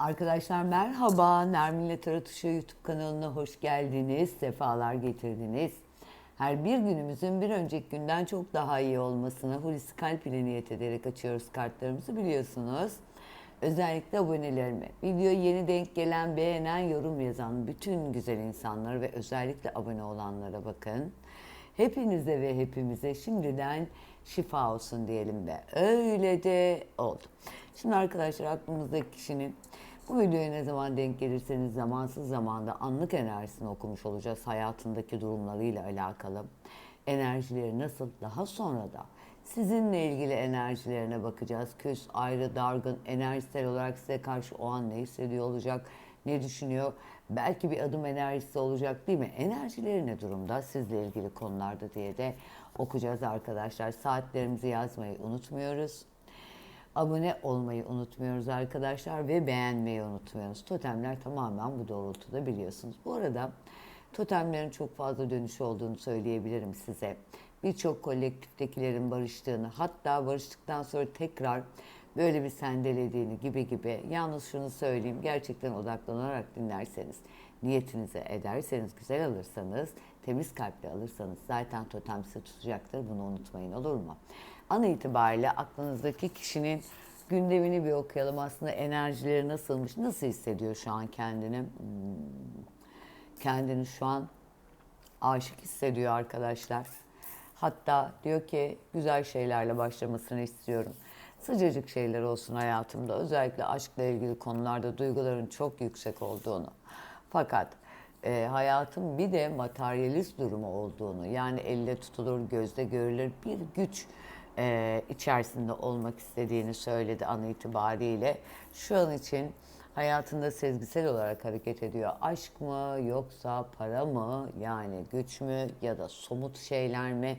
Arkadaşlar merhaba. Nermin'le Taratuşu YouTube kanalına hoş geldiniz. Sefalar getirdiniz. Her bir günümüzün bir önceki günden çok daha iyi olmasına Hulusi Kalp ile niyet ederek açıyoruz kartlarımızı biliyorsunuz. Özellikle abonelerime, video yeni denk gelen, beğenen, yorum yazan bütün güzel insanlara ve özellikle abone olanlara bakın. Hepinize ve hepimize şimdiden şifa olsun diyelim ve öyle de oldu. Şimdi arkadaşlar aklımızdaki kişinin bu videoya ne zaman denk gelirseniz zamansız zamanda anlık enerjisini okumuş olacağız hayatındaki durumlarıyla alakalı. Enerjileri nasıl daha sonra da sizinle ilgili enerjilerine bakacağız. Küs, ayrı, dargın, enerjisel olarak size karşı o an ne hissediyor olacak, ne düşünüyor? Belki bir adım enerjisi olacak değil mi? Enerjileri ne durumda sizle ilgili konularda diye de okuyacağız arkadaşlar. Saatlerimizi yazmayı unutmuyoruz. Abone olmayı unutmuyoruz arkadaşlar ve beğenmeyi unutmuyoruz. Totemler tamamen bu doğrultuda biliyorsunuz. Bu arada totemlerin çok fazla dönüşü olduğunu söyleyebilirim size. Birçok kolektiftekilerin barıştığını hatta barıştıktan sonra tekrar böyle bir sendelediğini gibi gibi. Yalnız şunu söyleyeyim gerçekten odaklanarak dinlerseniz, niyetinize ederseniz, güzel alırsanız, temiz kalple alırsanız zaten totem size tutacaktır. Bunu unutmayın olur mu? An itibariyle aklınızdaki kişinin gündemini bir okuyalım. Aslında enerjileri nasılmış, nasıl hissediyor şu an kendini? Hmm, Kendini şu an aşık hissediyor arkadaşlar. Hatta diyor ki güzel şeylerle başlamasını istiyorum. Sıcacık şeyler olsun hayatımda. Özellikle aşkla ilgili konularda duyguların çok yüksek olduğunu. Fakat e, hayatın bir de materyalist durumu olduğunu yani elle tutulur, gözde görülür bir güç e, içerisinde olmak istediğini söyledi an itibariyle. Şu an için hayatında sezgisel olarak hareket ediyor. Aşk mı yoksa para mı yani güç mü ya da somut şeyler mi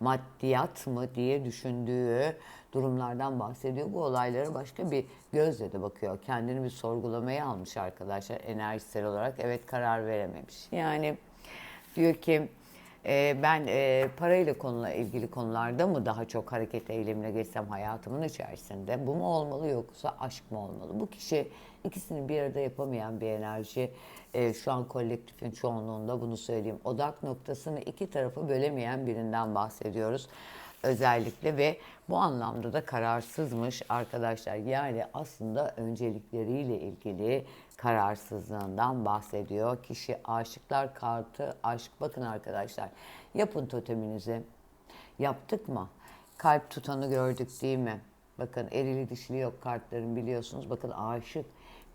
maddiyat mı diye düşündüğü durumlardan bahsediyor. Bu olaylara başka bir gözle de bakıyor. Kendini bir sorgulamaya almış arkadaşlar enerjisel olarak. Evet karar verememiş. Yani diyor ki e, ben e, parayla konuyla ilgili konularda mı daha çok hareket eylemine geçsem hayatımın içerisinde bu mu olmalı yoksa aşk mı olmalı? Bu kişi ikisini bir arada yapamayan bir enerji. E, şu an kolektifin çoğunluğunda bunu söyleyeyim. Odak noktasını iki tarafa bölemeyen birinden bahsediyoruz özellikle ve bu anlamda da kararsızmış arkadaşlar. Yani aslında öncelikleriyle ilgili kararsızlığından bahsediyor. Kişi aşıklar kartı aşk bakın arkadaşlar. Yapın toteminizi. Yaptık mı? Kalp tutanı gördük değil mi? Bakın erili dişili yok kartların biliyorsunuz. Bakın aşık.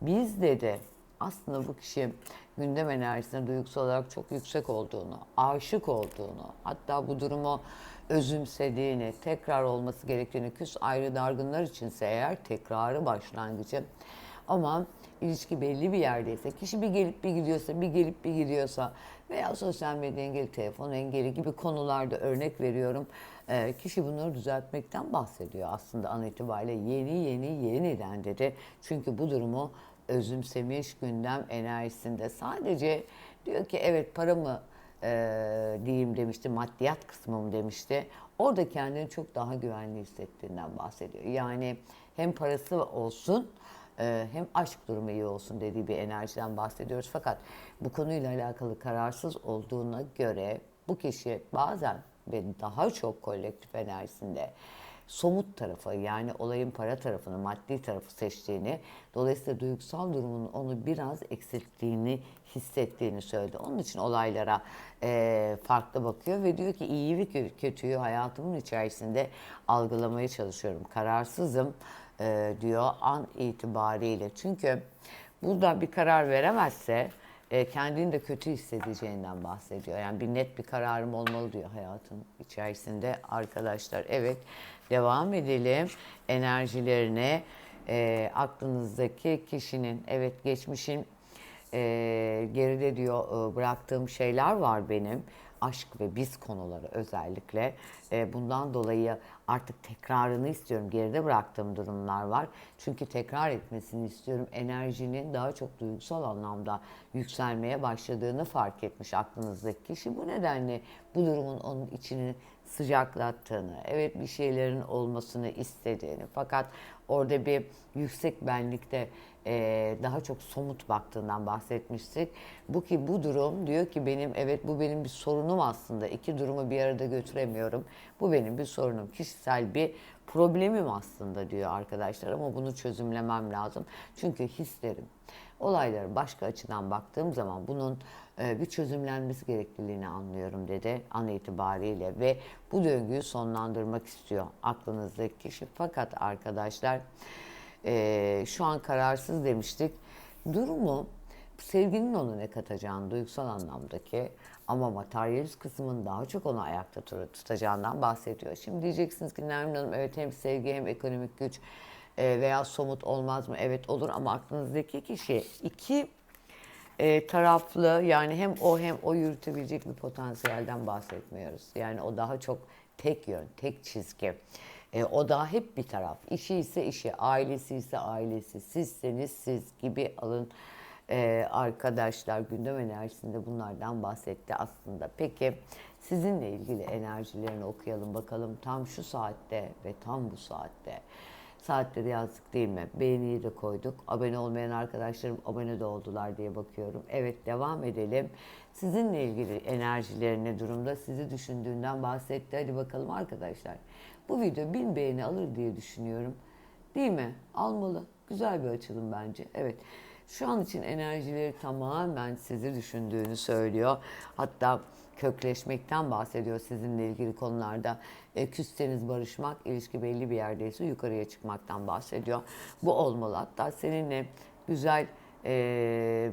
Bizde de aslında bu kişi gündem enerjisine duygusal olarak çok yüksek olduğunu, aşık olduğunu, hatta bu durumu özümsediğini, tekrar olması gerektiğini, küs ayrı dargınlar içinse eğer tekrarı başlangıcı. Ama ilişki belli bir yerdeyse, kişi bir gelip bir gidiyorsa, bir gelip bir gidiyorsa veya sosyal medya engeli, telefon engeli gibi konularda örnek veriyorum. Ee, kişi bunları düzeltmekten bahsediyor aslında an itibariyle yeni yeni yeniden dedi. Çünkü bu durumu özümsemiş gündem enerjisinde sadece diyor ki evet paramı e, diyeyim demişti, maddiyat kısmım demişti. Orada kendini çok daha güvenli hissettiğinden bahsediyor. Yani hem parası olsun e, hem aşk durumu iyi olsun dediği bir enerjiden bahsediyoruz. Fakat bu konuyla alakalı kararsız olduğuna göre bu kişi bazen ve daha çok kolektif enerjisinde somut tarafı yani olayın para tarafını, maddi tarafı seçtiğini, dolayısıyla duygusal durumun onu biraz eksilttiğini hissettiğini söyledi. Onun için olaylara e, farklı bakıyor ve diyor ki iyi ve kötüyü hayatımın içerisinde algılamaya çalışıyorum. Kararsızım e, diyor an itibariyle. Çünkü burada bir karar veremezse e, kendini de kötü hissedeceğinden bahsediyor. Yani bir net bir kararım olmalı diyor hayatın içerisinde arkadaşlar. Evet devam edelim enerjilerine. E, aklınızdaki kişinin evet geçmişin e, geride diyor e, bıraktığım şeyler var benim aşk ve biz konuları özellikle. E, bundan dolayı artık tekrarını istiyorum. Geride bıraktığım durumlar var. Çünkü tekrar etmesini istiyorum. Enerjinin daha çok duygusal anlamda yükselmeye başladığını fark etmiş aklınızdaki kişi. Bu nedenle bu durumun onun içini sıcaklattığını, evet bir şeylerin olmasını istediğini fakat Orada bir yüksek benlikte e, daha çok somut baktığından bahsetmiştik. Bu ki bu durum diyor ki benim evet bu benim bir sorunum aslında. İki durumu bir arada götüremiyorum. Bu benim bir sorunum. Kişisel bir problemim aslında diyor arkadaşlar ama bunu çözümlemem lazım. Çünkü hislerim, olaylara başka açıdan baktığım zaman bunun e, bir çözümlenmesi gerekliliğini anlıyorum dedi an itibariyle ve bu döngüyü sonlandırmak istiyor aklınızdaki kişi. Fakat arkadaşlar e, şu an kararsız demiştik. Durumu sevginin ona ne katacağını duygusal anlamdaki ama materyalist kısmın daha çok onu ayakta tut- tutacağından bahsediyor. Şimdi diyeceksiniz ki Nermin Hanım evet hem sevgi hem ekonomik güç e, veya somut olmaz mı? Evet olur ama aklınızdaki kişi iki e, taraflı yani hem o hem o yürütebilecek bir potansiyelden bahsetmiyoruz. Yani o daha çok tek yön, tek çizgi. E, o daha hep bir taraf. İşi ise işi, ailesi ise ailesi, sizseniz siz gibi alın e, arkadaşlar gündem enerjisinde bunlardan bahsetti aslında. Peki sizinle ilgili enerjilerini okuyalım bakalım tam şu saatte ve tam bu saatte. Saatleri yazdık değil mi? Beğeniyi de koyduk. Abone olmayan arkadaşlarım abone de oldular diye bakıyorum. Evet devam edelim. Sizinle ilgili enerjileri ne durumda? Sizi düşündüğünden bahsetti. Hadi bakalım arkadaşlar. Bu video bin beğeni alır diye düşünüyorum. Değil mi? Almalı. Güzel bir açılım bence. Evet. Şu an için enerjileri tamamen sizi düşündüğünü söylüyor. Hatta kökleşmekten bahsediyor sizinle ilgili konularda. E, küsseniz barışmak, ilişki belli bir yerdeyse yukarıya çıkmaktan bahsediyor. Bu olmalı. Hatta seninle güzel e,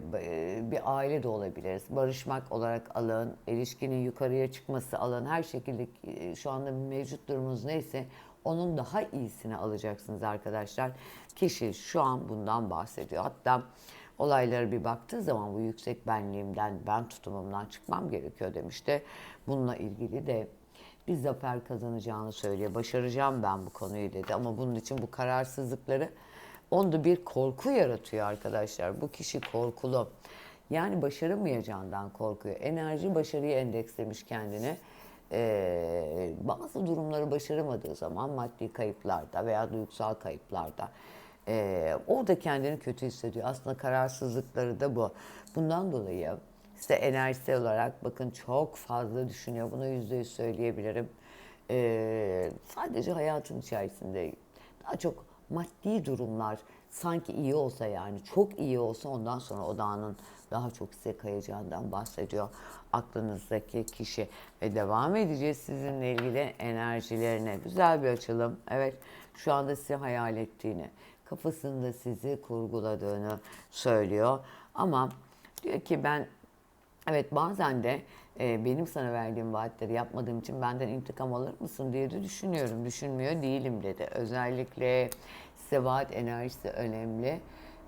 bir aile de olabiliriz. Barışmak olarak alın, ilişkinin yukarıya çıkması alın. Her şekilde e, şu anda mevcut durumunuz neyse onun daha iyisini alacaksınız arkadaşlar. Kişi şu an bundan bahsediyor. Hatta olaylara bir baktığı zaman bu yüksek benliğimden, ben tutumumdan çıkmam gerekiyor demişti. Bununla ilgili de bir zafer kazanacağını söylüyor. Başaracağım ben bu konuyu dedi ama bunun için bu kararsızlıkları onda bir korku yaratıyor arkadaşlar. Bu kişi korkulu. Yani başaramayacağından korkuyor. Enerji başarıya endekslemiş kendini. Ee, bazı durumları başaramadığı zaman maddi kayıplarda veya duygusal kayıplarda e, orada kendini kötü hissediyor. Aslında kararsızlıkları da bu. Bundan dolayı size enerjisel olarak bakın çok fazla düşünüyor. Bunu yüzde yüz söyleyebilirim. Ee, sadece hayatın içerisinde daha çok maddi durumlar sanki iyi olsa yani çok iyi olsa ondan sonra odağının daha çok size kayacağından bahsediyor aklınızdaki kişi ve devam edeceğiz sizinle ilgili enerjilerine. Güzel bir açılım. Evet şu anda sizi hayal ettiğini, kafasında sizi kurguladığını söylüyor. Ama diyor ki ben evet bazen de e, benim sana verdiğim vaatleri yapmadığım için benden intikam alır mısın diye de düşünüyorum. Düşünmüyor değilim dedi. Özellikle size vaat enerjisi önemli.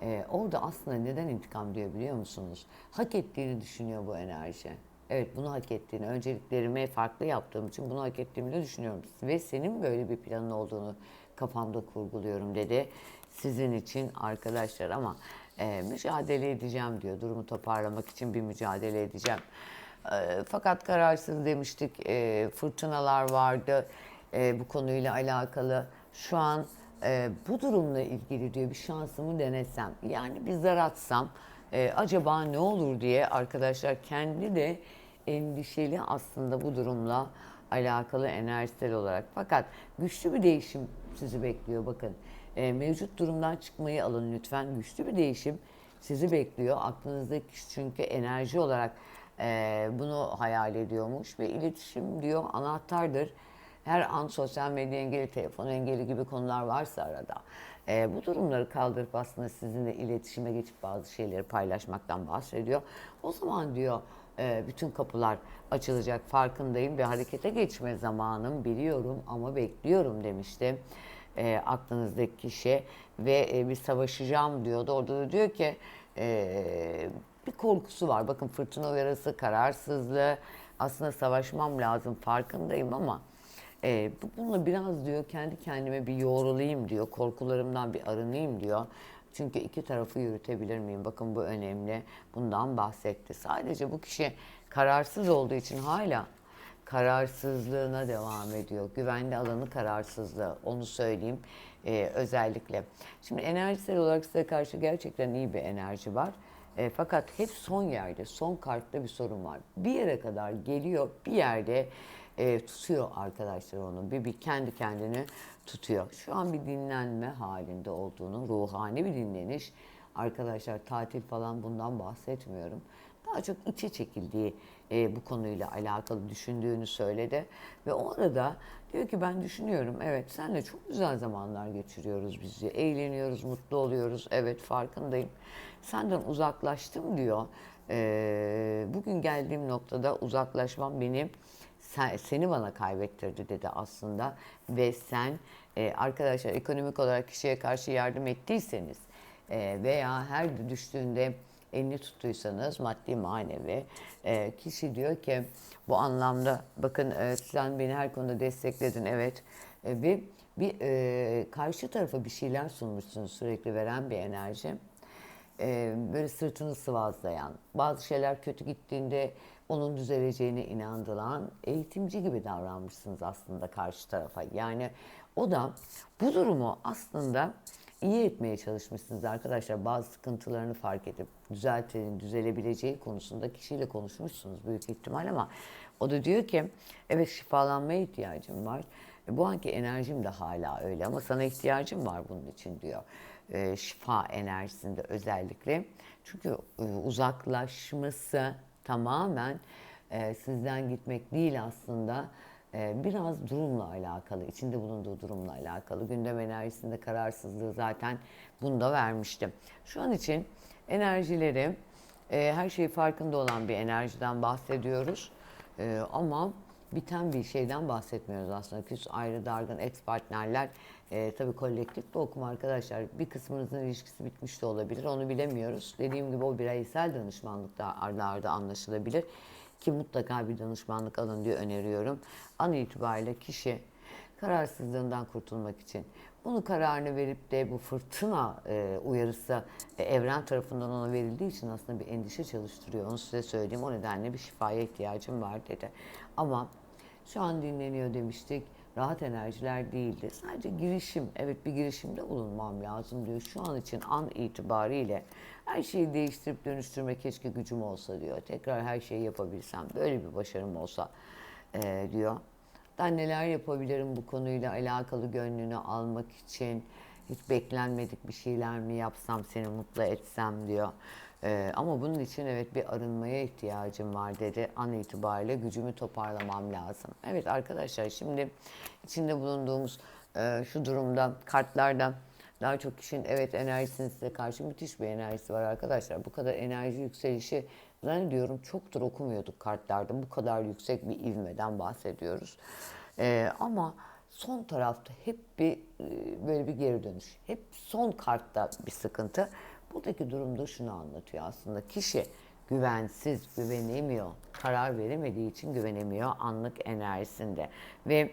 Ee, orada aslında neden intikam diyor biliyor musunuz? Hak ettiğini düşünüyor bu enerji. Evet bunu hak ettiğini, önceliklerimi farklı yaptığım için bunu hak ettiğimi de düşünüyorum. Ve senin böyle bir planın olduğunu kafamda kurguluyorum dedi. Sizin için arkadaşlar ama e, mücadele edeceğim diyor. Durumu toparlamak için bir mücadele edeceğim. E, fakat kararsız demiştik. E, fırtınalar vardı e, bu konuyla alakalı. Şu an e, bu durumla ilgili diyor bir şansımı denesem. Yani bir zar atsam e, acaba ne olur diye arkadaşlar kendi de endişeli aslında bu durumla alakalı enerjisel olarak. Fakat güçlü bir değişim sizi bekliyor bakın. E, mevcut durumdan çıkmayı alın lütfen. Güçlü bir değişim sizi bekliyor. Aklınızdaki çünkü enerji olarak e, bunu hayal ediyormuş ve iletişim diyor anahtardır. Her an sosyal medya engeli, telefon engeli gibi konular varsa arada e, bu durumları kaldırıp aslında sizinle iletişime geçip bazı şeyleri paylaşmaktan bahsediyor. O zaman diyor e, bütün kapılar açılacak farkındayım ve harekete geçme zamanım biliyorum ama bekliyorum demişti e, aklınızdaki kişi ve e, bir savaşacağım diyordu. Orada da diyor ki e, bir korkusu var. Bakın fırtına uyarısı, kararsızlığı aslında savaşmam lazım farkındayım ama e, bu- bununla biraz diyor kendi kendime bir yoğrulayım diyor. Korkularımdan bir arınayım diyor. Çünkü iki tarafı yürütebilir miyim? Bakın bu önemli. Bundan bahsetti. Sadece bu kişi kararsız olduğu için hala kararsızlığına devam ediyor. Güvenli alanı kararsızlığı onu söyleyeyim e, özellikle. Şimdi enerjisel olarak size karşı gerçekten iyi bir enerji var. E, fakat hep son yerde, son kartta bir sorun var. Bir yere kadar geliyor, bir yerde e, tutuyor arkadaşlar onu. Bir, bir kendi kendini tutuyor. Şu an bir dinlenme halinde olduğunu, ruhani bir dinleniş. Arkadaşlar tatil falan bundan bahsetmiyorum. Daha çok içe çekildiği e, bu konuyla alakalı düşündüğünü söyledi. Ve o arada diyor ki ben düşünüyorum evet senle çok güzel zamanlar geçiriyoruz biz diyor. Eğleniyoruz, mutlu oluyoruz. Evet farkındayım. Senden uzaklaştım diyor. E, bugün geldiğim noktada uzaklaşmam beni sen, seni bana kaybettirdi dedi aslında. Ve sen e, arkadaşlar ekonomik olarak kişiye karşı yardım ettiyseniz e, veya her düştüğünde elini tuttuysanız maddi manevi e, kişi diyor ki bu anlamda bakın e, sen beni her konuda destekledin. Evet e, ve bir e, karşı tarafa bir şeyler sunmuşsun sürekli veren bir enerji e, böyle sırtını sıvazlayan, bazı şeyler kötü gittiğinde onun düzeleceğine inandıran eğitimci gibi davranmışsınız aslında karşı tarafa. Yani o da bu durumu aslında iyi etmeye çalışmışsınız arkadaşlar. Bazı sıkıntılarını fark edip düzeltenin, düzelebileceği konusunda kişiyle konuşmuşsunuz büyük ihtimal ama o da diyor ki evet şifalanmaya ihtiyacım var. Bu anki enerjim de hala öyle ama sana ihtiyacım var bunun için diyor. E, şifa enerjisinde özellikle. Çünkü e, uzaklaşması tamamen e, sizden gitmek değil aslında biraz durumla alakalı, içinde bulunduğu durumla alakalı. Gündem enerjisinde kararsızlığı zaten bunu da vermiştim. Şu an için enerjileri, her şey farkında olan bir enerjiden bahsediyoruz. Ama biten bir şeyden bahsetmiyoruz aslında. Küs, ayrı, dargın, ex partnerler. E, tabii kolektif bir okuma arkadaşlar. Bir kısmınızın ilişkisi bitmiş de olabilir. Onu bilemiyoruz. Dediğim gibi o bireysel danışmanlıkta arda arda anlaşılabilir. Ki mutlaka bir danışmanlık alın diye öneriyorum. An itibariyle kişi kararsızlığından kurtulmak için bunu kararını verip de bu fırtına e, uyarısı e, evren tarafından ona verildiği için aslında bir endişe çalıştırıyor. Onu size söyleyeyim. O nedenle bir şifaya ihtiyacım var dedi. Ama şu an dinleniyor demiştik. Rahat enerjiler değildi. Sadece girişim, evet bir girişimde bulunmam lazım diyor. Şu an için an itibariyle her şeyi değiştirip dönüştürme keşke gücüm olsa diyor. Tekrar her şeyi yapabilsem, böyle bir başarım olsa e, diyor. Ben neler yapabilirim bu konuyla alakalı gönlünü almak için? Hiç beklenmedik bir şeyler mi yapsam seni mutlu etsem diyor. Ee, ama bunun için evet bir arınmaya ihtiyacım var dedi. An itibariyle gücümü toparlamam lazım. Evet arkadaşlar şimdi içinde bulunduğumuz e, şu durumda kartlardan daha çok kişinin evet enerjisinin size karşı müthiş bir enerjisi var arkadaşlar. Bu kadar enerji yükselişi zannediyorum çoktur okumuyorduk kartlarda. Bu kadar yüksek bir ivmeden bahsediyoruz. Ee, ama son tarafta hep bir e, böyle bir geri dönüş. Hep son kartta bir sıkıntı. Buradaki durumda şunu anlatıyor aslında. Kişi güvensiz, güvenemiyor. Karar veremediği için güvenemiyor anlık enerjisinde. Ve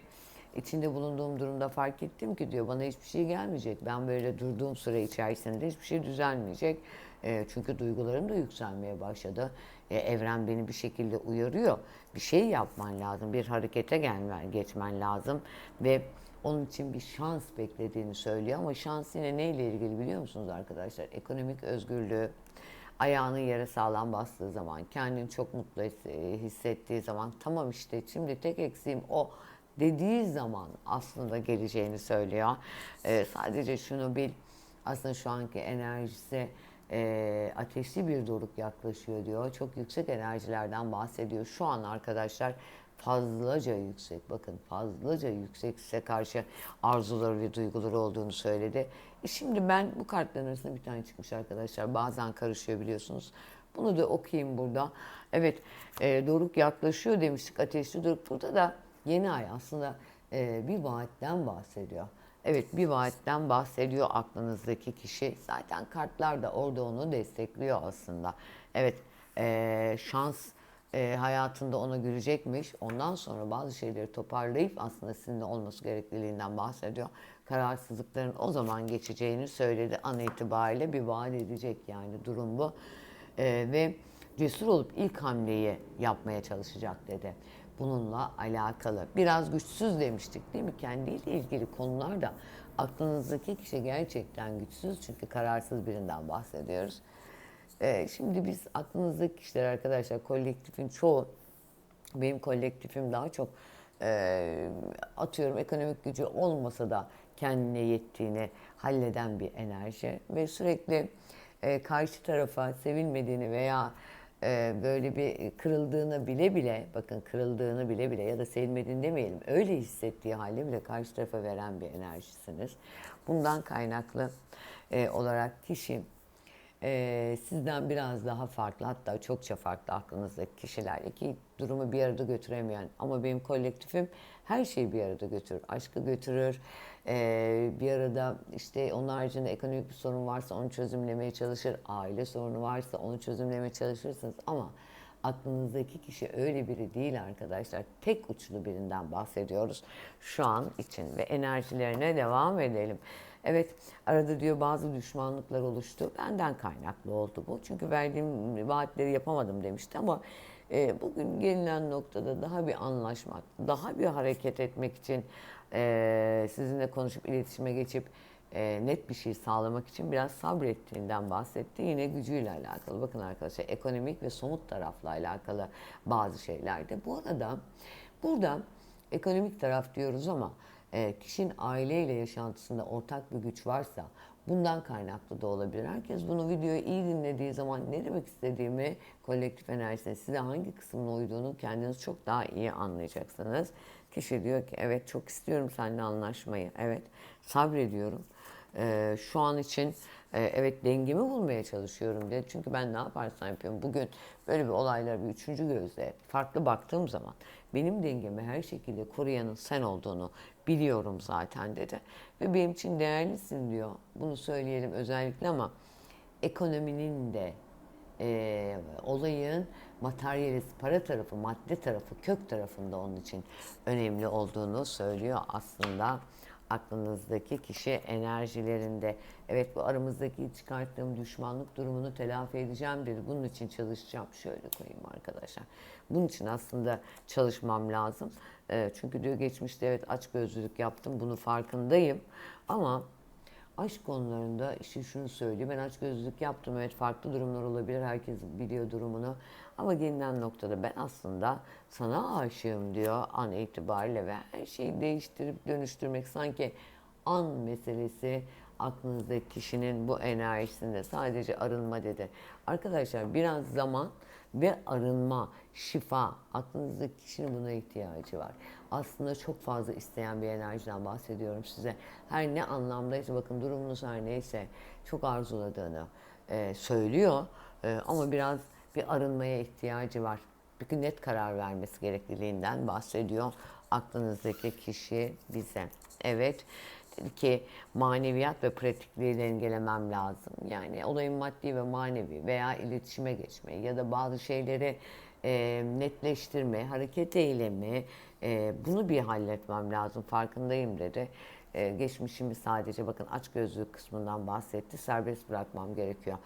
içinde bulunduğum durumda fark ettim ki diyor bana hiçbir şey gelmeyecek. Ben böyle durduğum süre içerisinde hiçbir şey düzelmeyecek. E, çünkü duygularım da yükselmeye başladı. E, evren beni bir şekilde uyarıyor. Bir şey yapman lazım, bir harekete gelmen, geçmen lazım ve onun için bir şans beklediğini söylüyor ama şans yine neyle ilgili biliyor musunuz arkadaşlar? Ekonomik özgürlüğü, ayağını yere sağlam bastığı zaman, kendini çok mutlu hissettiği zaman tamam işte şimdi tek eksiğim o dediği zaman aslında geleceğini söylüyor. Ee, sadece şunu bil, aslında şu anki enerjisi e, ateşli bir doruk yaklaşıyor diyor. Çok yüksek enerjilerden bahsediyor. Şu an arkadaşlar fazlaca yüksek. Bakın fazlaca yüksek size karşı arzuları ve duyguları olduğunu söyledi. E şimdi ben bu kartların arasında bir tane çıkmış arkadaşlar. Bazen karışıyor biliyorsunuz. Bunu da okuyayım burada. Evet e, doruk yaklaşıyor demiştik ateşli doruk. Burada da yeni ay aslında e, bir vaatten bahsediyor. Evet bir vaatten bahsediyor aklınızdaki kişi. Zaten kartlar da orada onu destekliyor aslında. Evet e, şans e, hayatında ona gülecekmiş. Ondan sonra bazı şeyleri toparlayıp aslında sizinle olması gerekliliğinden bahsediyor. Kararsızlıkların o zaman geçeceğini söyledi. An itibariyle bir vaat edecek yani durum bu. E, ve cesur olup ilk hamleyi yapmaya çalışacak dedi. bununla alakalı. Biraz güçsüz demiştik değil mi? Kendiyle ilgili konularda aklınızdaki kişi gerçekten güçsüz çünkü kararsız birinden bahsediyoruz. Ee, şimdi biz aklınızdaki kişiler arkadaşlar kolektifin çoğu benim kolektifim daha çok e, atıyorum ekonomik gücü olmasa da kendine yettiğini halleden bir enerji ve sürekli e, karşı tarafa sevilmediğini veya e, böyle bir kırıldığını bile bile bakın kırıldığını bile bile ya da sevilmediğini demeyelim öyle hissettiği halde bile karşı tarafa veren bir enerjisiniz. Bundan kaynaklı e, olarak kişi e, sizden biraz daha farklı hatta çokça farklı aklınızdaki kişiler iki durumu bir arada götüremeyen ama benim kolektifim her şeyi bir arada götürür. Aşkı götürür, e, bir arada işte onun haricinde ekonomik bir sorun varsa onu çözümlemeye çalışır, aile sorunu varsa onu çözümlemeye çalışırsınız ama aklınızdaki kişi öyle biri değil arkadaşlar. Tek uçlu birinden bahsediyoruz şu an için ve enerjilerine devam edelim. Evet arada diyor bazı düşmanlıklar oluştu. Benden kaynaklı oldu bu. Çünkü verdiğim vaatleri yapamadım demişti ama e, bugün gelinen noktada daha bir anlaşmak, daha bir hareket etmek için e, sizinle konuşup iletişime geçip e, net bir şey sağlamak için biraz sabrettiğinden bahsetti. Yine gücüyle alakalı. Bakın arkadaşlar ekonomik ve somut tarafla alakalı bazı şeylerde. Bu arada burada ekonomik taraf diyoruz ama e, kişinin aileyle yaşantısında ortak bir güç varsa bundan kaynaklı da olabilir. Herkes bunu videoyu iyi dinlediği zaman ne demek istediğimi kolektif enerjisine size hangi kısmına uyduğunu kendiniz çok daha iyi anlayacaksınız. Kişi diyor ki evet çok istiyorum seninle anlaşmayı. Evet sabrediyorum. Ee, şu an için e, evet dengemi bulmaya çalışıyorum diye. Çünkü ben ne yaparsam yapıyorum. Bugün böyle bir olaylara bir üçüncü gözle farklı baktığım zaman benim dengemi her şekilde koruyanın sen olduğunu biliyorum zaten dedi. Ve benim için değerlisin diyor. Bunu söyleyelim özellikle ama ekonominin de e, olayın materyalist para tarafı, madde tarafı, kök tarafında onun için önemli olduğunu söylüyor aslında aklınızdaki kişi enerjilerinde. Evet bu aramızdaki çıkarttığım düşmanlık durumunu telafi edeceğim dedi. Bunun için çalışacağım. Şöyle koyayım arkadaşlar. Bunun için aslında çalışmam lazım. E, çünkü diyor geçmişte evet aç gözlülük yaptım. Bunu farkındayım. Ama aşk konularında işte şunu söyleyeyim. Ben aç gözlülük yaptım. Evet farklı durumlar olabilir. Herkes biliyor durumunu. Ama gelinen noktada ben aslında sana aşığım diyor an itibariyle ve her şeyi değiştirip dönüştürmek sanki an meselesi aklınızdaki kişinin bu enerjisinde sadece arınma dedi. Arkadaşlar biraz zaman ve arınma, şifa aklınızdaki kişinin buna ihtiyacı var. Aslında çok fazla isteyen bir enerjiden bahsediyorum size. Her ne anlamdaysa bakın durumunuz her neyse çok arzuladığını e, söylüyor e, ama biraz bir arınmaya ihtiyacı var. Bir net karar vermesi gerekliliğinden bahsediyor aklınızdaki kişi bize. Evet ki maneviyat ve pratikliği dengelemem lazım. Yani olayın maddi ve manevi veya iletişime geçme ya da bazı şeyleri e, netleştirme, hareket eylemi e, bunu bir halletmem lazım farkındayım dedi. E, geçmişimi sadece bakın aç gözlük kısmından bahsetti. Serbest bırakmam gerekiyor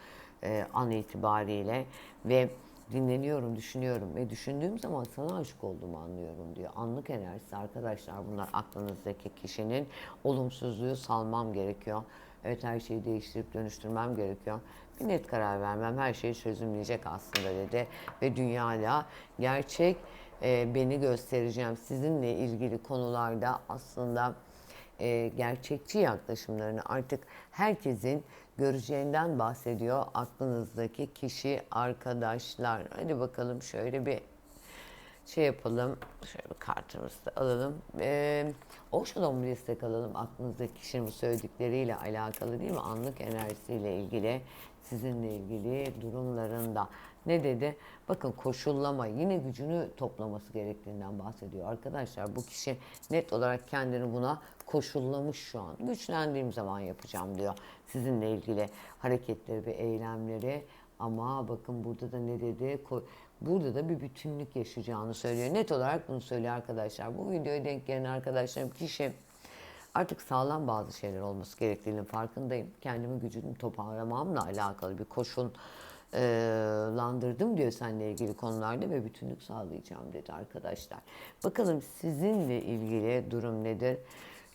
e, an itibariyle ve dinleniyorum, düşünüyorum ve düşündüğüm zaman sana aşık olduğumu anlıyorum diyor. Anlık enerjisi arkadaşlar bunlar aklınızdaki kişinin olumsuzluğu salmam gerekiyor. Evet her şeyi değiştirip dönüştürmem gerekiyor. Bir net karar vermem her şeyi çözümleyecek aslında dedi. Ve dünyada gerçek e, beni göstereceğim. Sizinle ilgili konularda aslında e, gerçekçi yaklaşımlarını artık herkesin göreceğinden bahsediyor aklınızdaki kişi arkadaşlar. Hadi bakalım şöyle bir şey yapalım. Şöyle bir kartımızı da alalım. Ee, Osho'dan bir destek alalım. Aklınızdaki kişinin söyledikleriyle alakalı değil mi? Anlık enerjisiyle ilgili, sizinle ilgili durumlarında. Ne dedi? Bakın koşullama yine gücünü toplaması gerektiğinden bahsediyor. Arkadaşlar bu kişi net olarak kendini buna koşullamış şu an. Güçlendiğim zaman yapacağım diyor. Sizinle ilgili hareketleri ve eylemleri. Ama bakın burada da ne dedi? Burada da bir bütünlük yaşayacağını söylüyor. Net olarak bunu söylüyor arkadaşlar. Bu videoya denk gelen arkadaşlarım kişi artık sağlam bazı şeyler olması gerektiğinin farkındayım. Kendimi gücünü toparlamamla alakalı bir koşul landırdım diyor seninle ilgili konularda ve bütünlük sağlayacağım dedi arkadaşlar. Bakalım sizinle ilgili durum nedir?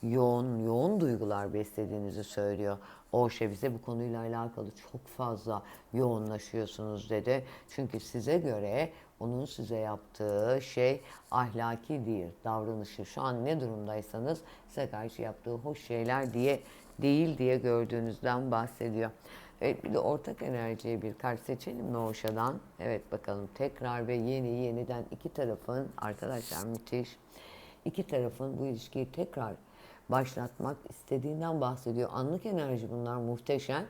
Yoğun, yoğun duygular beslediğinizi söylüyor. Orşe bize bu konuyla alakalı çok fazla yoğunlaşıyorsunuz dedi. Çünkü size göre onun size yaptığı şey ahlaki değil, davranışı. Şu an ne durumdaysanız size karşı yaptığı hoş şeyler diye değil diye gördüğünüzden bahsediyor. Evet bir de ortak enerjiye bir kart seçelim mi Oşa'dan? Evet bakalım tekrar ve yeni yeniden iki tarafın arkadaşlar müthiş. iki tarafın bu ilişkiyi tekrar başlatmak istediğinden bahsediyor. Anlık enerji bunlar muhteşem.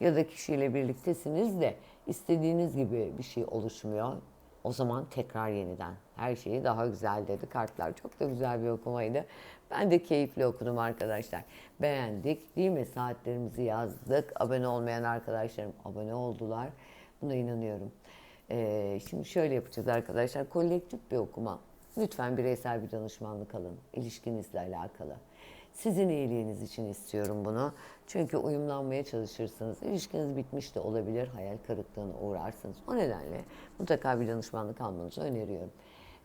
Ya da kişiyle birliktesiniz de istediğiniz gibi bir şey oluşmuyor. O zaman tekrar yeniden. Her şeyi daha güzel dedi kartlar. Çok da güzel bir okumaydı. Ben de keyifli okudum arkadaşlar. Beğendik değil mi? Saatlerimizi yazdık. Abone olmayan arkadaşlarım abone oldular. Buna inanıyorum. Ee, şimdi şöyle yapacağız arkadaşlar. Kolektif bir okuma. Lütfen bireysel bir danışmanlık alın. İlişkinizle alakalı. Sizin iyiliğiniz için istiyorum bunu. Çünkü uyumlanmaya çalışırsınız. İlişkiniz bitmiş de olabilir. Hayal kırıklığına uğrarsınız. O nedenle mutlaka bir danışmanlık almanızı öneriyorum.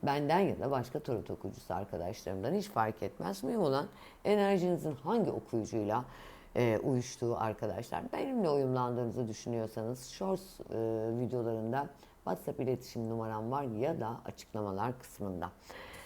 Benden ya da başka tarot okuyucusu arkadaşlarımdan hiç fark etmez. Mühim olan enerjinizin hangi okuyucuyla e, uyuştuğu arkadaşlar. Benimle uyumlandığınızı düşünüyorsanız Shorts e, videolarında WhatsApp iletişim numaram var ya da açıklamalar kısmında.